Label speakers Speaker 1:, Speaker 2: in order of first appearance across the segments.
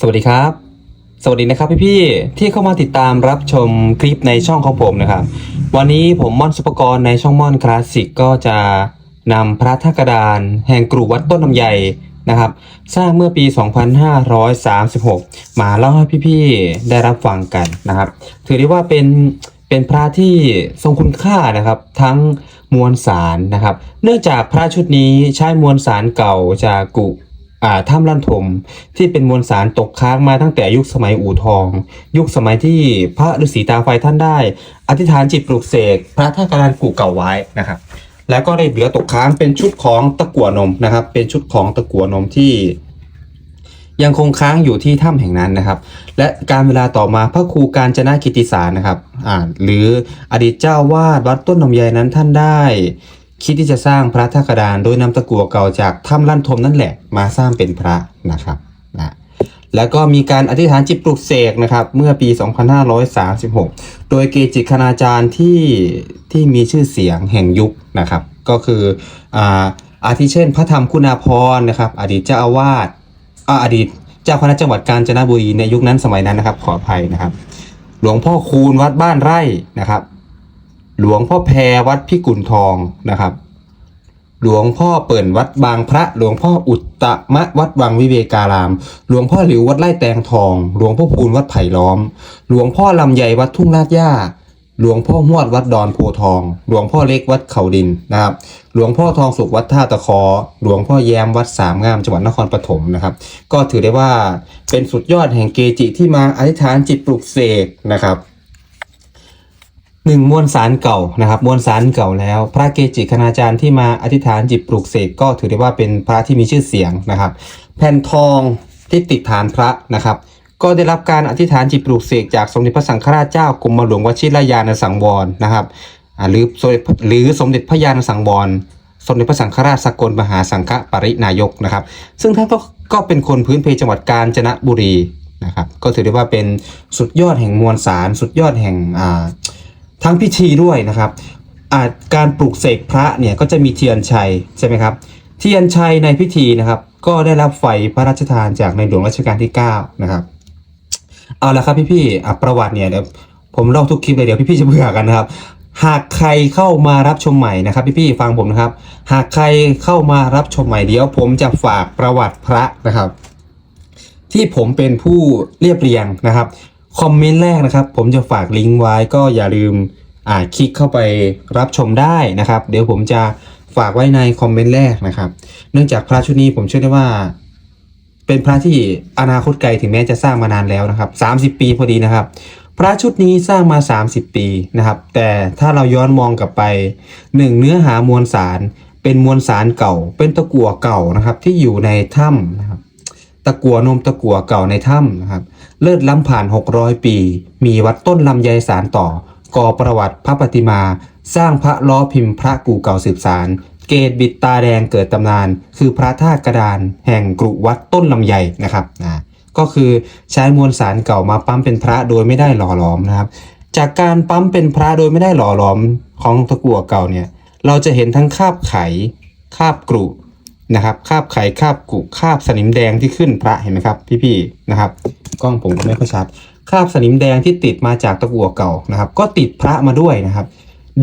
Speaker 1: สวัสดีครับ สวัสดีนะครับพี่ๆที่เข้ามาติดตามรับชมคลิปในช่องของผมนะครับ วันนี้ผมม่อนสุปกรณ์ในช่องม่อนคลาสสิกก็จะนำพระทักดาน แห่งกรุวัดต้นลำไยนะครับ สร้างเมื่อปี 2536 มาเล่าให้พี่ๆได้รับฟังกันนะครับ ถือได้ว่าเป็นเป็นพระที่ทรงคุณค่านะครับ ทั้งมวลสารนะครับ เนื่องจากพระชุดนี้ใช้มวลสารเก่าจากกุ อ่าถ้ำลั่นทมที่เป็นมวลสารตกค้างมาตั้งแต่ยุคสมัยอู่ทอง ยุคสมัยที่พระฤาษีตาไฟท่านได้ อธิษฐานจิตปลูกเสกพระท่าการานกุเก่าไว้นะครับ แล้วก็ได้เหลือตกค้างเป็นชุดของตะกั่วนมนะครับ เป็นชุดของตะกั่วนมที่ยังคงค้างอยู่ที่ถ้ำแห่งนั้นนะครับ และการเวลาต่อมาพระครูการจนะกิติสารนะครับอ่าหรืออดีตเจ้าวาดวัดต้นนมใยนั้นท่านได้ คิดที่จะสร้างพระทักดานโดยนำตะกั่วเก่าจากถ้ำลั่นทมนั่นแหละมาสร้างเป็นพระนะครับนะแล้วก็มีการอธิษฐานจิตปลุกเสกนะครับ เมื่อปี 2536 โดยเกจิคณาจารย์ที่ที่มีชื่อเสียงแห่งยุคนะครับ ก็คืออ่าอาทิเช่น พระธรรมคุณาภรณ์นะครับ อดีตเจ้าอาวาสอ่าอดีตเจ้าคณะจังหวัดกาญจนบุรีในยุคนั้นสมัยนั้นนะครับ ขออภัยนะครับ หลวงพ่อคูณวัดบ้านไร่นะครับ หลวงพ่อแพรวัดพิกุลทองนะครับ หลวงพ่อเปิ่นวัดบางพระ หลวงพ่ออุตตมะวัดวังวิเวการาม หลวงพ่อหลิววัดไร่แตงทอง หลวงพ่อพูนวัดไผ่ล้อม หลวงพ่อลำใหญ่วัดทุ่งลาดย่าหลวงพ่อหวดวัดดอนโพทอง หลวงพ่อเล็กวัดเขาดินนะครับ หลวงพ่อทองสุขวัดท่าตะคอ หลวงพ่อแย้มวัดสามงามจังหวัดนครปฐมนะครับ ก็ถือได้ว่าเป็นสุดยอดแห่งเกจิที่มาอธิษฐานจิตปลุกเสกนะครับ หนึ่งมวลสารเก่านะครับมวลสารเก่าแล้ว พระเกจิคณาจารย์ที่มาอธิษฐานจิตปลูกเสกก็ถือได้ว่าเป็นพระที่มีชื่อเสียงนะครับ แผ่นทองที่ติดฐานพระนะครับ ก็ได้รับการอธิษฐานจิตปลูกเสกจากสมเด็จพระสังฆราชเจ้ากรมหลวงวชิรยานสังวรนะครับหรือหรือสมเด็จพระยานสังวรสมเด็จพระสังฆราชสกลมหาสังฆปรินายกนะครับ ซึ่งท่านก็ก็เป็นคนพื้นเพจังหวัดกาญจนบุรีนะครับ ก็ถือได้ว่าเป็นสุดยอดแห่งมวลสาร สุดยอดแห่งอ่า ทั้งพิธีด้วยนะครับอาจการปลูกเสกพระเนี่ยก็จะมีเทียนชัยใช่ไหมครับ เทียนชัยในพิธีนะครับ ก็ได้รับไฟพระราชทานจากในหลวงรัชกาลที่ 9 นะครับ เอาละครับพี่ๆประวัติเนี่ยเดี๋ยวผมเล่าทุกคลิปเลยเดี๋ยวพี่ๆจะเบื่อกันนะครับ หากใครเข้ามารับชมใหม่นะครับพี่ๆฟังผมนะครับ หากใครเข้ามารับชมใหม่เดี๋ยวผมจะฝากประวัติพระนะครับ ที่ผมเป็นผู้เรียบเรียงนะครับ คอมเมนต์แรกนะครับ ผมจะฝากลิงก์ไว้ก็อย่าลืมอ่าคลิกเข้าไปรับชมได้นะครับ เดี๋ยวผมจะฝากไว้ในคอมเมนต์แรกนะครับ เนื่องจากพระชุดนี้ผมเชื่อได้ว่า เป็นพระที่อนาคตไกลถึงแม้จะสร้างมานานแล้วนะครับ 30 ปีพอดีนะครับ พระชุดนี้สร้างมา 30 ปีนะครับ แต่ถ้าเราย้อนมองกลับไปหนึ่งเนื้อหามวลสาร เป็นมวลสารเก่า เป็นตะกั่วเก่านะครับ ที่อยู่ในถ้ำนะครับ ตะกั่วนมตะกั่วเก่าในถ้ำนะครับ เลิศล้ำผ่าน 600 ปี มีวัดต้นลำไยสารต่อก่อประวัติพระปฏิมา สร้างพระล้อพิมพ์พระกูเก่าสืบสาร เกตบิดตาแดงเกิดตำนาน คือพระธาตุกระดาน แห่งกรุวัดต้นลำไยนะครับนะก็คือใช้มวลสารเก่ามาปั๊มเป็นพระโดยไม่ได้หล่อหลอมนะครับ จากการปั๊มเป็นพระโดยไม่ได้หล่อหลอมของตะกั่วเก่าเนี่ยเราจะเห็นทั้งคาบไขคาบกรุนะครับคาบไข่คาบกุคาบสนิมแดงที่ขึ้นพระเห็นไหมครับพี่ๆนะครับ กล้องผมก็ไม่ค่อยชัดคราบสนิมแดงที่ติดมาจากตะกั่วเก่านะครับ ก็ติดพระมาด้วยนะครับ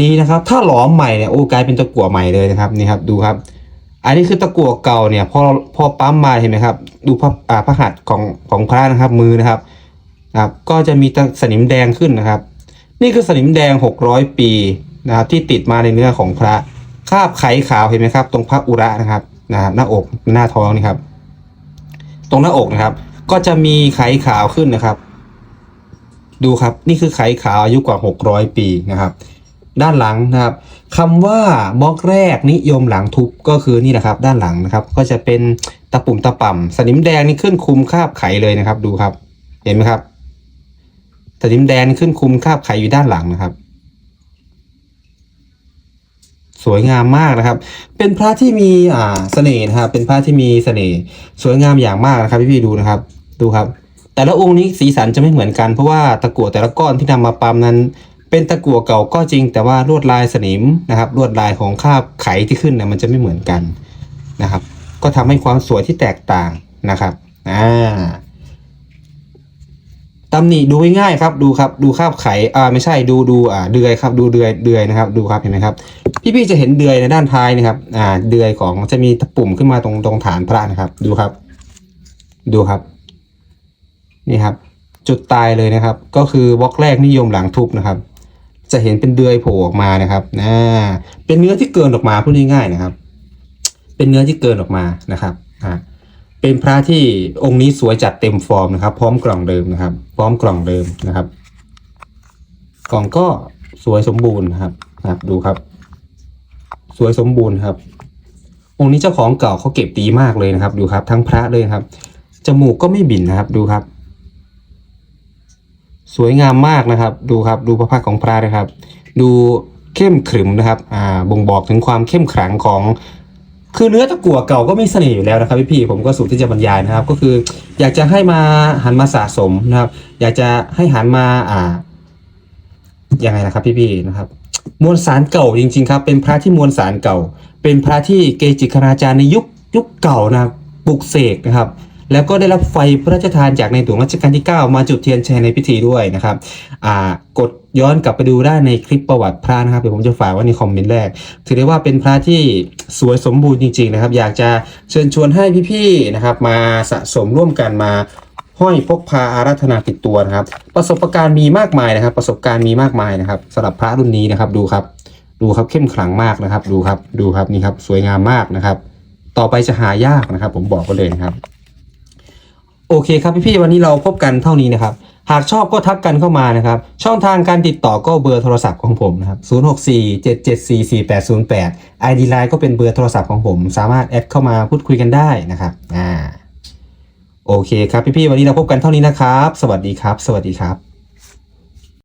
Speaker 1: ดีนะครับ ถ้าหลอมใหม่เนี่ยโอ้กลายเป็นตะกั่วใหม่เลยนะครับนี่ครับดูครับ อันนี้คือตะกั่วเก่าเนี่ยพอพอปั๊มมาเห็นไหมครับ ดูพระอ่าพระหัตถ์ของของพระนะครับมือนะครับนะครับ ก็จะมีสนิมแดงขึ้นนะครับ นี่คือสนิมแดง 600 ปีนะครับ ที่ติดมาในเนื้อของพระคราบไขขาวเห็นไหมครับ ตรงพระอุระนะครับนะครับ หน้าอกหน้าท้องนี่ครับ ตรงหน้าอกนะครับ ก็จะมีไขขาวขึ้นนะครับ ดูครับนี่คือไขขาวอายุกว่า 600 ปีนะครับ ด้านหลังนะครับคำว่าบล็อกแรกนิยมหลังทุบก็คือนี่นะครับ ด้านหลังนะครับ ก็จะเป็นตะปุ่มตะป่ำสนิมแดงนี่ขึ้นคุมคาบไขเลยนะครับ ดูครับ เห็นไหมครับ สนิมแดงขึ้นคุมคาบไขอยู่ด้านหลังนะครับสวยงามมากนะครับ เป็นพระที่มีอ่าเสน่ห์นะครับ เป็นพระที่มีเสน่ห์สวยงามอย่างมากนะครับพี่ๆดูนะครับ ดูครับ แต่ละองค์นี้สีสันจะไม่เหมือนกันเพราะว่าตะกั่วแต่ละก้อนที่นำมาปั๊มนั้น เป็นตะกั่วเก่าก็จริง แต่ว่าลวดลายสนิมนะครับลวดลายของคราบไขที่ขึ้นเนี่ยมันจะไม่เหมือนกันนะครับ ก็ทำให้ความสวยที่แตกต่างนะครับอ่าตำหนิดูง่ายครับดูครับดูคาบไขอ่าไม่ใช่ดูดูอ่าเดือยครับดูเดือยเดือยนะครับดูครับเห็นไหมครับ พี่ๆจะเห็นเดือยในด้านท้ายนะครับอ่าเดือยของจะมีตะปุ่มขึ้นมาตรงตรงฐานพระนะครับ ดูครับ ดูครับ นี่ครับ จุดตายเลยนะครับ ก็คือบล็อกแรกนิยมหลังทุบนะครับ จะเห็นเป็นเดือยโผล่ออกมานะครับนะเป็นเนื้อที่เกินออกมาพูดง่ายๆนะครับ เป็นเนื้อที่เกินออกมานะครับอ่าเป็นพระที่องค์นี้สวยจัดเต็มฟอร์มนะครับ พร้อมกล่องเดิมนะครับ พร้อมกล่องเดิมนะครับ กล่องก็สวยสมบูรณ์นะครับนะครับดูครับ สวยสมบูรณ์ครับ องค์นี้เจ้าของเก่าเขาเก็บดีมากเลยนะครับ ดูครับ ทั้งพระเลยครับจมูกก็ไม่บินนะครับ ดูครับ สวยงามมากนะครับ ดูครับดูพระพักของพระนะครับ ดูเข้มขรึมนะครับอ่าบ่งบอกถึงความเข้มขลังของ คือเนื้อตะกั่วเก่าก็มีเสน่ห์อยู่แล้วนะครับพี่ๆผมก็สุดที่จะบรรยายนะครับ ก็คือ อยากจะให้มาหันมาสะสมนะครับ อยากจะให้หันมาอ่ายังไงนะครับพี่ๆนะครับ มวลสารเก่าจริง ๆ ครับ เป็นพระที่มวลสารเก่า เป็นพระที่เกจิคณาจารย์ในยุคยุคเก่านะครับปลุกเสกนะครับ แล้วก็ได้รับไฟพระราชทานจากในหลวงรัชกาลที่ 9 มาจุดเทียนชัยในพิธีด้วยนะครับอ่ากดย้อนกลับไปดูได้ในคลิปประวัติพระนะครับเดี๋ยวผมจะฝากไว้ในคอมเมนต์แรก ถือได้ว่าเป็นพระที่สวยสมบูรณ์จริงๆนะครับ อยากจะเชิญชวนให้พี่ๆนะครับ มาสะสมร่วมกันมาห้อยพกพาอาราธนาติดตัวนะครับ ประสบการณ์มีมากมายนะครับ ประสบการณ์มีมากมายนะครับสำหรับพระรุ่นนี้นะครับดูครับ ดูครับเข้มขลังมากนะครับ ดูครับดูครับนี่ครับสวยงามมากนะครับ ต่อไปจะหายากนะครับ ผมบอกไว้เลยนะครับ โอเคครับพี่ๆวันนี้เราพบกันเท่านี้นะครับ หากชอบก็ทักกันเข้ามานะครับ ช่องทางการติดต่อก็เบอร์โทรศัพท์ของผมนะครับ 0647744808 ID Line ก็เป็นเบอร์โทรศัพท์ของผม สามารถแอดเข้ามาพูดคุยกันได้นะครับอ่าโอเคครับพี่ๆวันนี้เราพบกันเท่านี้นะครับ สวัสดีครับ สวัสดีครับ